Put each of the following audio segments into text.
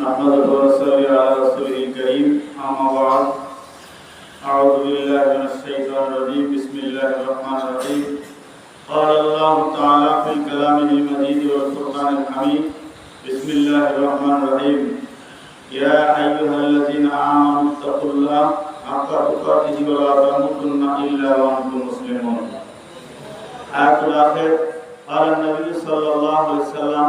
نحمده ونصلي على رسوله الكريم. أما بعد أعوذ بالله من الشيطان الرجيم. بسم الله الرحمن الرحيم. قال الله تعالى في كلامه المجيد والفرقان الحميد بسم الله الرحمن الرحيم. يا أيها الذين آمنوا اتقوا الله حق تقاته ولا تموتن إلا وأنتم مسلمون. آية الآخر قال النبي صلى الله عليه وسلم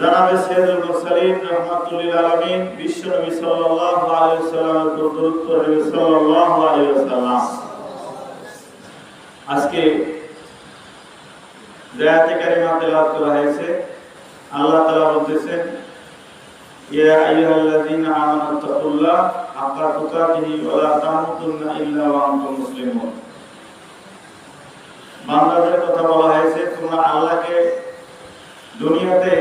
জনাবে সৈয়দুল মুরসালিন রাহমাতুল্লিল আলামিন বিশ্ব নবী সাল্লাল্লাহু আলাইহি ওয়াসাল্লামের উপর দরুদ পড়ে সাল্লাল্লাহু আলাইহি ওয়াসাল্লাম। আজকে দয়াতে কারিমা তেলাওয়াত করা হয়েছে। আল্লাহ তাআলা বলতেছেন, ইয়া আইয়ুহাল্লাযীনা আমানু তাকুল্লাহ হাক্কা তুকাতিহি ওয়া লা তামুতুন্না ইল্লা ওয়া আনতুম মুসলিমুন। বান্দাদের কথা বলা হয়েছে, তোমরা আল্লাহকে দুনিয়াতে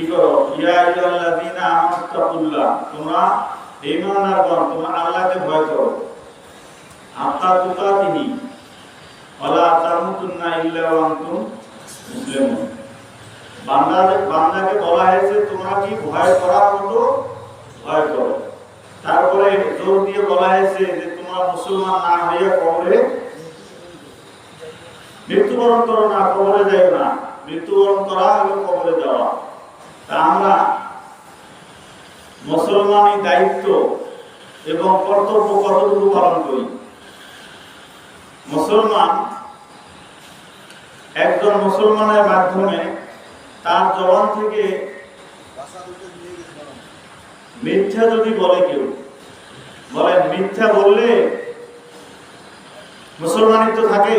কি করো? ইয়া আইয়ুহাল্লাযীনা আমানু তাকুল্লাহ তোমরা ঈমানদারগণ, তোমরা আল্লাহকে ভয় করো। হাক্কা তুকাতিহি ওয়া লা তামুতুন্না ইল্লা ওয়া আনতুম মুসলিমুন বান্দাদের, বান্দাকে বলা হয়েছে, তোমরা কি ভয় করার মতো ভয় করো? তারপরে জোর দিয়ে বলা হয়েছে যে, তোমরা মুসলমান না হয়ে কবরে মৃত্যুবরণ করো না, কবরে যাই না। মৃত্যুবরণ করা এবং কবরে যাওয়া। তা আমরা মুসলমানি দায়িত্ব এবং কর্তব্য কতটুকু পালন করি? মুসলমান একজন মুসলমানের মাধ্যমে তার জবান থেকে মিথ্যা যদি বলে কেউ, বলে মিথ্যা বললে মুসলমানিত্ব থাকে?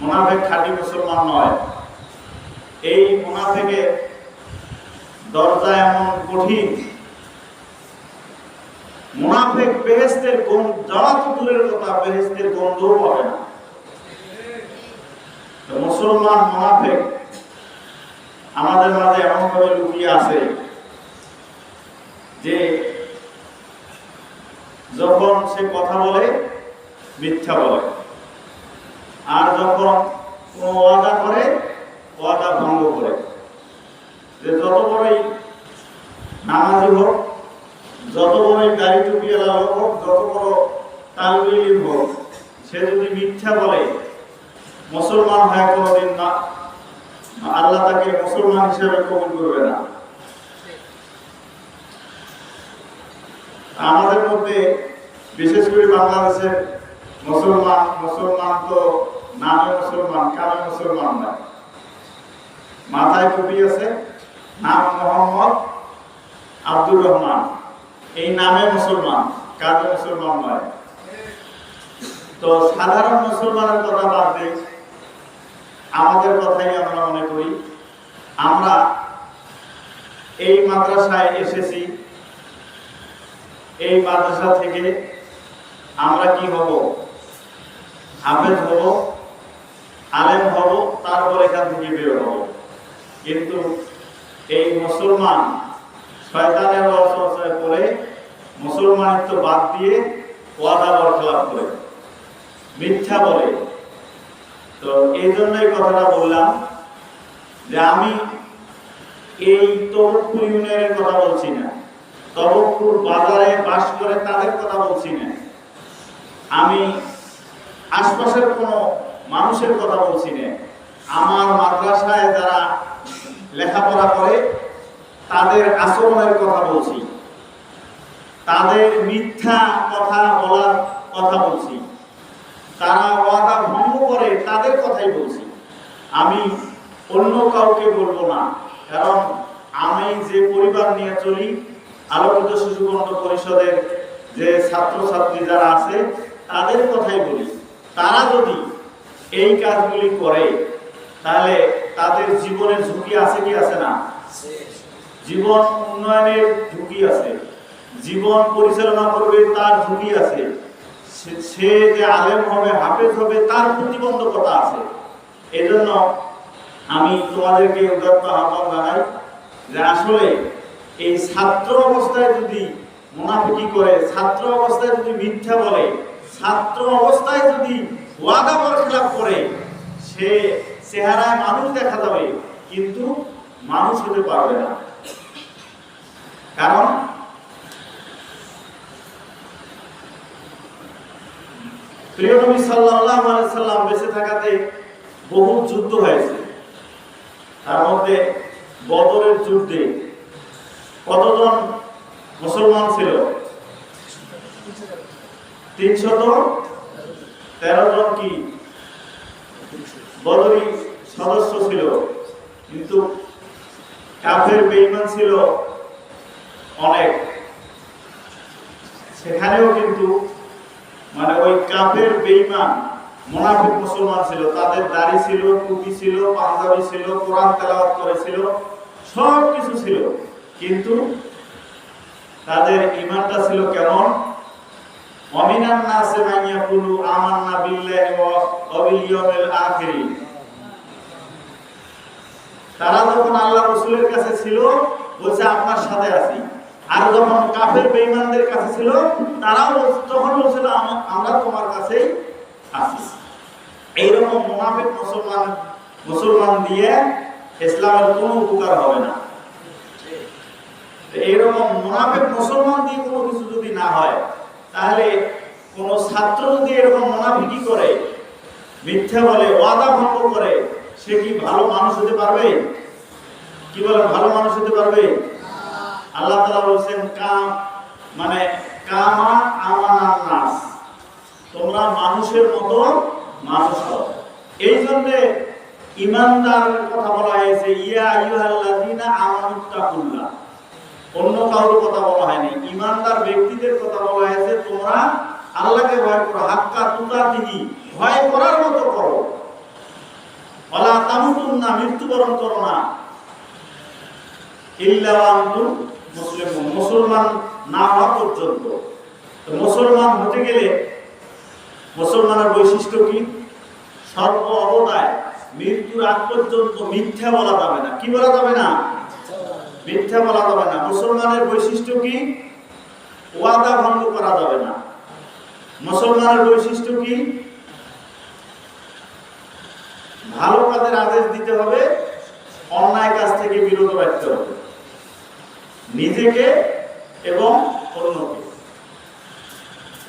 মুনাফেক খাঁটি মুসলমান নয়। এই মুনাফেকের দরজা এমন কঠিন। মুনাফেক বেহেস্তের গন্ধ যাওয়া দূরের কথা বেহেস্তের গন্ধও পাবে না। মুসলমান মুনাফেক আমাদের মাঝে এমন ভাবে লুকিয়ে আছে যে যখন সে কথা বলে, মিথ্যা বলে। আর যখন কোনো ওয়াদা করে, ওয়াদা ভঙ্গ করে। যে যত বড়ই নামাজি হোক, যত বড়ই গাড়ি টুপিওয়ালা হোক, যত বড় তালবিল হোক, সে যদি মিথ্যা বলে, মুসলমান হয় কোনোদিন না, আল্লাহ তাকে মুসলমান হিসেবে কবুল করবে না। আমাদের মধ্যে বিশেষ করে বাংলাদেশের মুসলমান মুসলমান তো নামে মুসলমান, কামে মুসলমান না। মাথায় টুপি আছে, নাম মোহাম্মদ আব্দুর রহমান। এই নামে মুসলমান, কাজে মুসলমান নয়। তো সাধারণ মুসলমানের কথা বাদ দিয়ে আমাদের কথাই আমরা মনে করি। আমরা এই মাদ্রাসায় এসেছি। এই মাদ্রাসা থেকে আমরা কি হব? হাফেজ হব, আলেম হব, তারপর এখান থেকে বের হব। কিন্তু এই মুসলমান শয়তানের অসংসার করে মুসলমানিত্ব বাদ দিয়ে ওয়াদা বরখলাপ করে, মিথ্যা বলে। তো এই জন্যই কথাটা বললাম যে আমি এই তবকপুর ইউনিয়নের কথা বলছি না। তবকপুর বাজারে বাস করে তাদের কথা বলছি না। আমি আশপাশের কোনো মানুষের কথা বলছি না। আমার মাদ্রাসায় যারা লেখাপড়া করে, তাদের আচরণের কথা বলছি। তাদের মিথ্যা কথা বলার কথা বলছি। তারা ওয়াদা ভঙ্গ করে তাদের কথাই বলছি। আমি অন্য কাউকে বলব না। কারণ আমি যে পরিবার নিয়ে চলি, আলোকিত শিশু গণ পরিষদের যে ছাত্রছাত্রী যারা আছে, তাদের কথাই বলি। তারা যদি এই কাজগুলি করে, তাহলে তাদের জীবনের ঝুঁকি আছে কি আছে না? জীবন উন্নয়নের ঝুঁকি আছে। জীবন পরিচালনা করবে তার ঝুঁকি আছে। সে- যে আলেম হবে, হাফেজ হবে, তার প্রতিবন্ধকতা আছে। এজন্য আমি তোমাদেরকে উদাত্ত আহ্বান জানাই যে আসলে এই ছাত্র অবস্থায় যদি মুনাফিকি করে, ছাত্র অবস্থায় যদি মিথ্যা বলে ছাত্র অবস্থায় যদি ওয়াদা করে, সে চেহারায় মানুষ দেখা যাবে, কিন্তু মানুষ হতে পারবে না। কারণ প্রিয় নবী সাল্লাল্লাহু সাল্লাম বেঁচে থাকাতে বহু যুদ্ধ হয়েছে। তার মধ্যে বদরের যুদ্ধে কতজন মুসলমান ছিল? তিনশত তেরো জন কি? বদরি সদস্য ছিল, কিন্তু কাফের বেঈমান ছিল অনেক। সেখানেও কিন্তু মানে ওই কাফের বেঈমান, মোনাফিক মুসলমান ছিল, তাদের দাড়ি ছিল, টুপি ছিল, পাঞ্জাবি ছিল, কোরআন তেলাওয়াত করেছিল সব কিছু ছিল। কিন্তু তাদের ইমানটা ছিল কেমন? নাসে মাইয়া কুলু আমান্না বিল্লাহি ওয়া বিল ইয়াউমিল তারা যখন আল্লাহ রাসূলের কাছে ছিল, বলছে, আপনার সাথে আছি। আর যখন কাফের বেঈমানদের কাছে ছিল, তারাও তখন বলছিল আমরা তোমার কাছেই আছি। এইরকম মুনাফিক মুসলমান মুসলমান দিয়ে ইসলামের কোনো উপকার হবে না। এইরকম মুনাফিক মুসলমান দিয়ে কোনো কিছু যদি না হয় তাহলে কোন ছাত্র যদি এরকম মুনাফিকি করে, মিথ্যা বলে, ওয়াদা ভঙ্গ করে, সে কি ভালো মানুষ হতে পারবে? কি বলে ভালো মানুষ হতে পারবে? আল্লাহ তালা বলছেন, কাম মানে কামা আমানার নাস তোমরা মানুষের মতো মানুষ হও। এই জন্য ইমানদারের কথা বলা হয়েছে, ইয়া আইয়ুহাল্লাযীনা আমানুত্তাকুল্লাহ অন্য কারোর কথা বলা হয়নি। ইমানদার ব্যক্তিদের কথা বলা হয়েছে, তোমরা আল্লাহকে ভয় করো, হাক্কা তুকাতিহি, ভয় করার মতো করো। ওয়ালা তামুতুন্না, মৃত্যুবরণ করো না। ইল্লা ওয়া আনতুম মুসলিমুন। মুসলমান না হওয়া পর্যন্ত। মুসলমান হতে গেলে মুসলমানের বৈশিষ্ট্য কি? সর্ব অবদায় মৃত্যুর আগ পর্যন্ত মিথ্যা বলা যাবে না। কি বলা যাবে না? মিথ্যা বলা যাবে না। মুসলমানের বৈশিষ্ট্য কি? ওয়াদা ভঙ্গ করা যাবে না। মুসলমানের বৈশিষ্ট্য কি? ভালো কাজের আদেশ দিতে হবে, অন্যায় কাজ থেকে বিরত রাখতে হবে। নিজেকে এবং অন্যকে।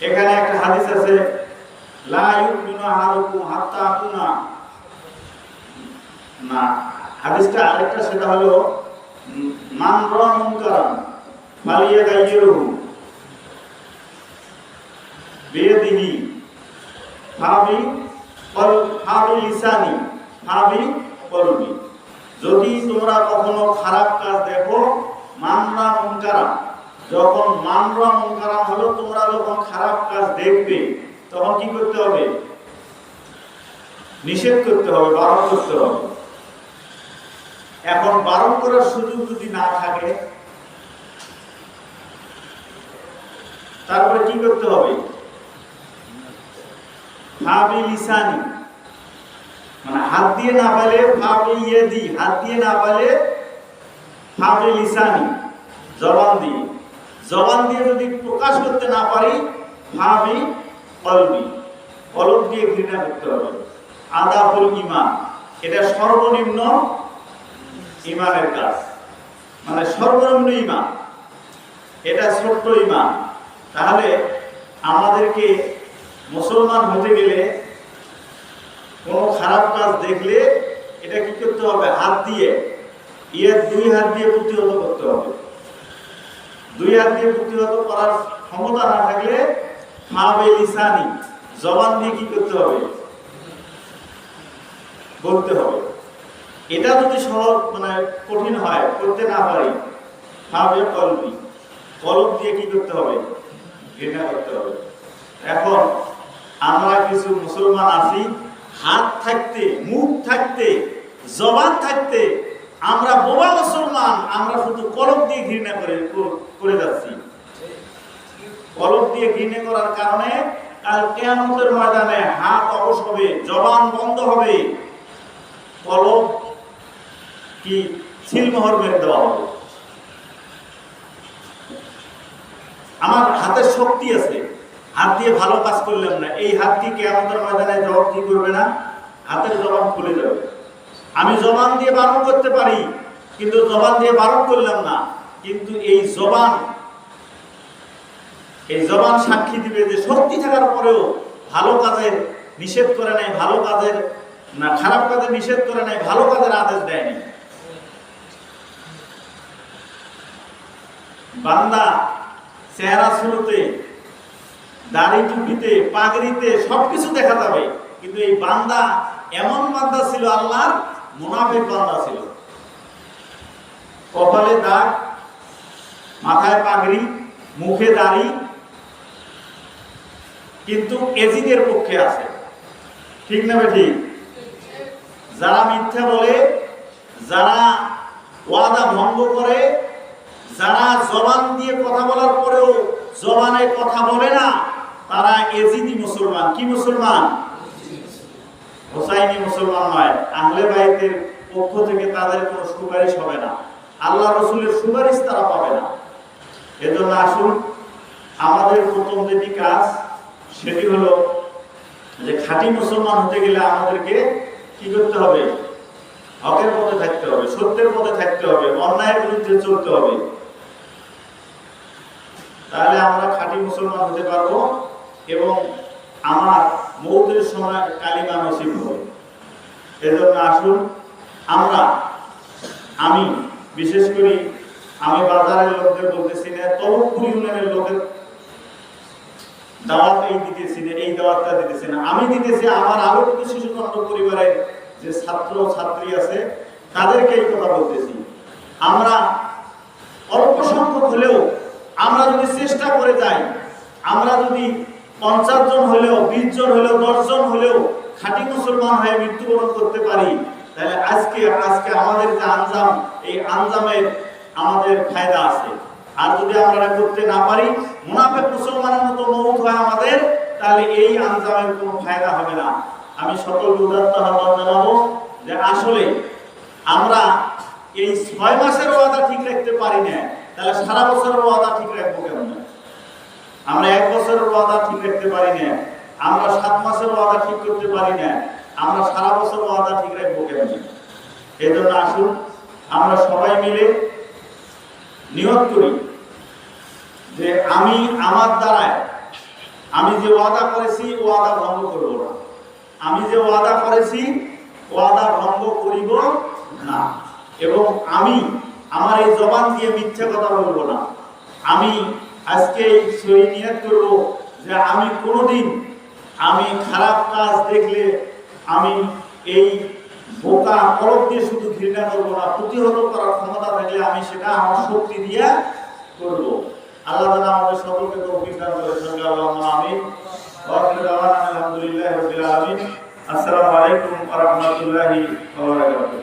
এখানে একটা হাদিস আছে না, হাদিসটা আরেকটা, সেটা হলো যদি তোমরা কখনো খারাপ কাজ দেখো মানরা মুনকারা। যখন মানরা মুনকারা হলো, তোমরা যখন খারাপ কাজ দেখবে, তখন কি করতে হবে? নিষেধ করতে হবে, বারণ করতে হবে। এখন বারণ করার সুযোগ যদি না থাকে, তারপরে কি করতে হবে? ফাবি লিসানি। মানে হাত দিয়ে না পালে ফাবি ইয়ে দি, হাত দিয়ে না পালে ফাবি লিসানি, জবান দিয়ে। জবান দিয়ে যদি প্রকাশ করতে না পারি ফাবি কলবি। কলব দিয়ে ঘৃণা করতে হবে। আদাফুল ইমান এটা সর্বনিম্ন ইমানের কাজ। মানে সর্বনিম্ন ইমান এটা ছোট্ট ইমান তাহলে আমাদেরকে মুসলমান হতে গেলে কোনো খারাপ কাজ দেখলে এটা কি করতে হবে? হাত দিয়ে ইয়ে দুই হাত দিয়ে প্রতিহত করতে হবে। দুই হাত দিয়ে প্রতিহত করার ক্ষমতা না থাকলে মাবে লিসানি। জবান দিয়ে কি করতে হবে? বলতে হবে। এটা যদি সহজ মানে কঠিন হয়, করতে না পারি মাবে কলবি। কলব দিয়ে কি করতে হবে? ঘৃণা করতে হবে। এখন আমরা কিছু মুসলমান আছি, হাত থাকতে, মুখ থাকতে, জবান থাকতে, আমরা বোবা মুসলমান, আমরা শুধু কলম দিয়ে ঘৃণা করে করে যাচ্ছি। কলম দিয়ে ঘৃণা করার কারণে কাল কেয়ামতের ময়দানে হাত অবশ হবে, জবান বন্ধ হবে। কলম কি সিলমোহর মেরে দেওয়া হবে? আমার হাতের শক্তি আছে, হাত দিয়ে ভালো কাজ করলাম না, এই হাত দিয়ে কেয়ামতের ময়দানে জবাব কি করবে না? হাতের জবান খুলে যাবে আমি জবান দিয়ে বারণ করতে পারি, কিন্তু জবান দিয়ে বারণ করলাম না, কিন্তু এই জবান এই জবান সাক্ষী দিবে যে শক্তি থাকার পরেও ভালো কাজের নিষেধ করে নাই, ভালো কাজের না, খারাপ কাজের নিষেধ করে নাই, ভালো কাজের আদেশ দেয়নি। বান্দা, চেহারা শুরুতে, দাড়ি টুপিতে, পাগড়িতে সবকিছু দেখা যাবে। কিন্তু এই বান্দা এমন বান্দা ছিল আল্লাহর, মুনাফিক বান্দা ছিল। কপালে দাগ, মাথায় পাগড়ি, মুখে দাড়ি, কিন্তু এজিদের পক্ষে আছে। ঠিক না ঠিক যারা মিথ্যা বলে, যারা ওয়াদা ভঙ্গ করে যারা জবান দিয়ে কথা বলার পরেও জবানে কথা বলে না, তারা এজিদি মুসলমান। কি মুসলমান? হোসাইনি মুসলমান নয়। আহলে বাইতের পক্ষ থেকে তাদের কোনো সুপারিশ হবে না। আল্লাহ রসুলের সুপারিশ তারা পাবে না। এজন্য আসুন, আমাদের প্রথম যেটি কাজ, সেটি হলো যে খাঁটি মুসলমান হতে গেলে আমাদেরকে কি করতে হবে? হকের পথে থাকতে হবে, সত্যের পথে থাকতে হবে, অন্যায়ের বিরুদ্ধে চলতে হবে। তাহলে আমরা খাঁটি মুসলমান হতে পারব এবং আমার মৌতের সময় কালিমা নসিব হবে। এজন্য আসুন, আমরা, আমি, বিশেষ করে আমি বাজারের লোকদের বলতেছি না তবকুর ইউনিয়নের লোকের দাওয়াত এই দিতেছি না, এই দাওয়াতটা দিতেছি না। আমি দিতেছি, আমার আরও কিছু শিশু পরিবারের যে ছাত্র ছাত্রী আছে, তাদেরকে এই কথা বলতেছি। আমরা অল্প সংখ্যক হলেও আমরা যদি চেষ্টা করে যাই, আমরা যদি পঞ্চাশ জন হলেও, বিশ জন হলেও, দশ জন হলেও খাঁটি মুসলমান হয়ে মৃত্যুবরণ করতে পারি, তাহলে আজকে আজকে আমাদের যে আঞ্জাম, এই আঞ্জামের আমাদের ফায়দা আছে। আর যদি আমরা করতে না পারি, মুনাফেক মুসলমানের মতো মৌত হয় আমাদের, তাহলে এই আঞ্জামের কোনো ফায়দা হবে না। আমি সকল উদাত্ত আহ্বান জানাব যে আসলে আমরা এই ছয় মাসের ওয়াদা ঠিক রাখতে পারি না তাহলে সারা বছরের ওয়াদা ঠিক রাখব কেমন আমরা এক বছরের ওয়াদা ঠিক রাখতে পারি না। আমরা সাত মাসের ওয়াদা ঠিক করতে পারি না। আমরা সারা বছর ওয়াদা ঠিক রাখব কেমন এই জন্য আসুন, আমরা সবাই মিলে নিয়ত করি যে আমি আমার দ্বারায় আমি যে ওয়াদা করেছি, ওয়াদা ভঙ্গ করব না। আমি যে ওয়াদা করেছি, ওয়াদা ভঙ্গ করিব না। এবং আমি আমার এই জবান দিয়ে মিথ্যা কথা বলব না। আমি আজকে সই নিয়ত করব যে আমি কোনোদিন আমি খারাপ কাজ দেখলে আমি এই বোকা কলক দিয়ে শুধু ঘৃণা করব না, প্রতিহত করার ক্ষমতা থাকলে আমি সেটা আমার শক্তি দিয়ে করব। আল্লাহ তাআলা আমাদের সকলকে তৌফিক দান করে সঙ্গে আল্লাহুম্মা আমিন। ওয়া আখিরু দাওয়ানা আলহামদুলিল্লাহি আসসালামু আলাইকুম ওয়া